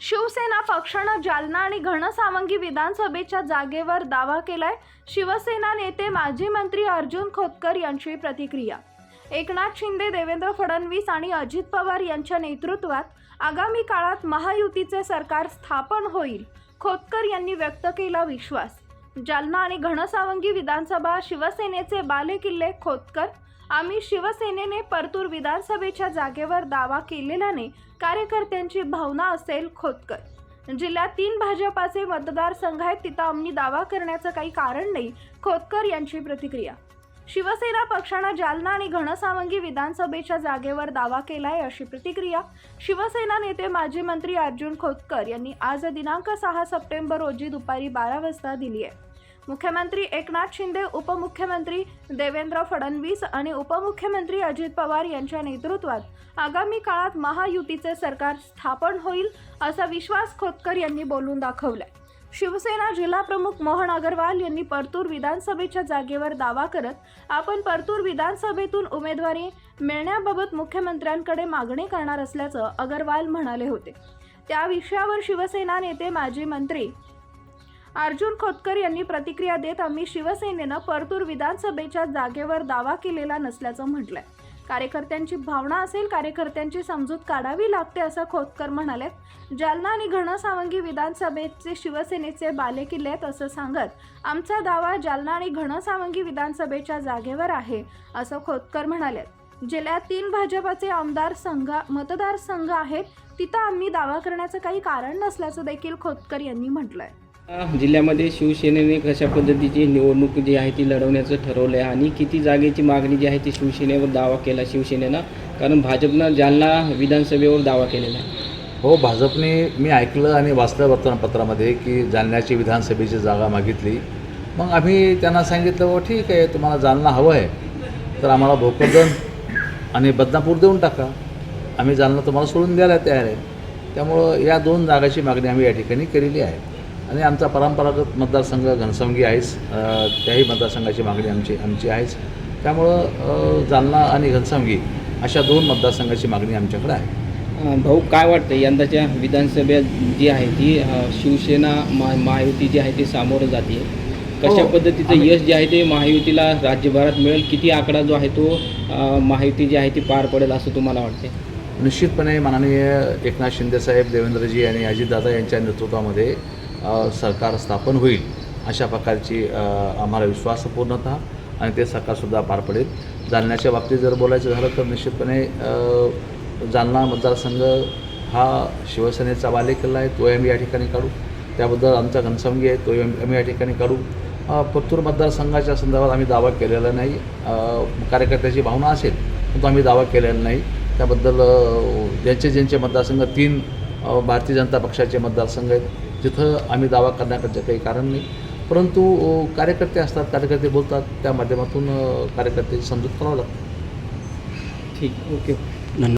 शिवसेना पक्षानं जालना आणि घनसावंगी विधानसभेच्या जागेवर दावा केलाय. शिवसेना नेते माजी मंत्री अर्जुन खोतकर यांची प्रतिक्रिया. एकनाथ शिंदे देवेंद्र फडणवीस आणि अजित पवार यांच्या नेतृत्वात आगामी काळात महायुतीचे सरकार स्थापन होईल खोतकर यांनी व्यक्त केला विश्वास. जालना आणि घनसावंगी विधानसभा शिवसेनेचे बालेकिल्ले खोतकर आम्ही शिवसेनेने परतूर विधानसभेच्या जागेवर दावा केलेल्याने कार्यकर्त्यांची भावना असेल खोतकर. जिल्ह्यात तीन भाजपाचे मतदारसंघ आहेत तिथं आम्ही दावा करण्याचं काही कारण नाही खोतकर यांची प्रतिक्रिया. शिवसेना पक्षानं जालना आणि घनसावंगी विधानसभेच्या जागेवर दावा केला आहे अशी प्रतिक्रिया शिवसेना नेते माजी मंत्री अर्जुन खोतकर यांनी आज दिनांक सहा सप्टेंबर रोजी दुपारी बारा वाजता दिली आहे. मुख्यमंत्री एकनाथ शिंदे उपमुख्यमंत्री देवेंद्र फडणवीस आणि उपमुख्यमंत्री अजित पवार यांच्या नेतृत्वात आगामी काळात महायुतीचे सरकार स्थापन होईल असा विश्वास खोतकर यांनी बोलून दाखवलाय. शिवसेना जिल्हाप्रमुख मोहन अगरवाल यांनी परतूर विधानसभेच्या जागेवर दावा करत आपण परतूर विधानसभेतून उमेदवारी मिळण्याबाबत मुख्यमंत्र्यांकडे मागणी करणार असल्याचं अगरवाल म्हणाले होते. त्या विषयावर शिवसेना नेते माजी मंत्री अर्जुन खोतकर यांनी प्रतिक्रिया देत आम्ही शिवसेनेनं परतूर विधानसभेच्या जागेवर दावा केलेला नसल्याचं म्हटलंय. कार्यकर्त्यांची भावना असेल कार्यकर्त्यांची समजूत काढावी लागते असं खोतकर म्हणाले जालना आणि घनसावंगी विधानसभेचे शिवसेनेचे बालेकिल्ले आहेत असं सांगत आमचा दावा जालना आणि घनसावंगी विधानसभेच्या जागेवर आहे असं खोतकर म्हणाले जिल्ह्यात तीन भाजपाचे आमदार संघ मतदारसंघ आहेत तिथं आम्ही दावा करण्याचं काही कारण नसल्याचं देखील खोतकर यांनी म्हटलंय. जिल्ह्यामध्ये शिवसेनेने कशा पद्धतीची निवडणूक जी आहे ती लढवण्याचं ठरवलं आहे आणि किती जागेची मागणी जी आहे ती शिवसेनेवर दावा केला शिवसेनेनं? कारण भाजपनं जालना विधानसभेवर दावा केलेला आहे. हो भाजपने मी ऐकलं आणि वाचलं वर्तमानपत्रामध्ये की जालन्याची विधानसभेची जागा मागितली. मग आम्ही त्यांना सांगितलं हो ठीक आहे तुम्हाला जालना हवं आहे तर आम्हाला भोकरदन आणि बदनापूर देऊन टाका. आम्ही जालना तुम्हाला सोडून द्यायला तयार आहे. त्यामुळं या दोन जागाची मागणी आम्ही या ठिकाणी केलेली आहे. आणि आमचा परंपरागत मतदारसंघ घनसंगी आहेच त्याही मतदारसंघाची मागणी आमची आमची आहेच त्यामुळं जालना आणि घनसावंगी अशा दोन मतदारसंघाची मागणी आमच्याकडे आहे. भाऊ काय वाटतं यंदाच्या विधानसभा जी आहे ती शिवसेना मा महायुती जी आहे ती सामोरं जाते कशा हो. पद्धतीचं यश जे आहे ते महायुतीला राज्यभरात मिळेल? किती आकडा जो आहे तो महायुती जी आहे ती पार पडेल असं तुम्हाला वाटते निश्चितपणे माननीय एकनाथ शिंदेसाहेब देवेंद्रजी आणि अजितदादा यांच्या नेतृत्वामध्ये सरकार स्थापन होईल अशा प्रकारची आम्हाला विश्वास पूर्णतः आणि ते सरकारसुद्धा पार पडेल. जालन्याच्या बाबतीत जर बोलायचं झालं तर निश्चितपणे जालना मतदारसंघ हा शिवसेनेचा बालेकिल्ला आहे तोही आम्ही या ठिकाणी काढू. त्याबद्दल आमचा घनसंगी आहे तोही आम्ही या ठिकाणी काढू. अ, मतदारसंघाच्या संदर्भात आम्ही दावा केलेला नाही. कार्यकर्त्याची भावना असेल पण तो आम्ही दावा केलेला नाही. त्याबद्दल ज्यांचे ज्यांचे मतदारसंघ तीन भारतीय जनता पक्षाचे मतदारसंघ आहेत. तिथं आम्ही दावा करण्याकडचं काही कारण नाही. परंतु कार्यकर्ते असतात कार्यकर्ते बोलतात त्या माध्यमातून अ, कार्यकर्त्याची समजूत करावं लागतं. ठीक ओके. धन्यवाद.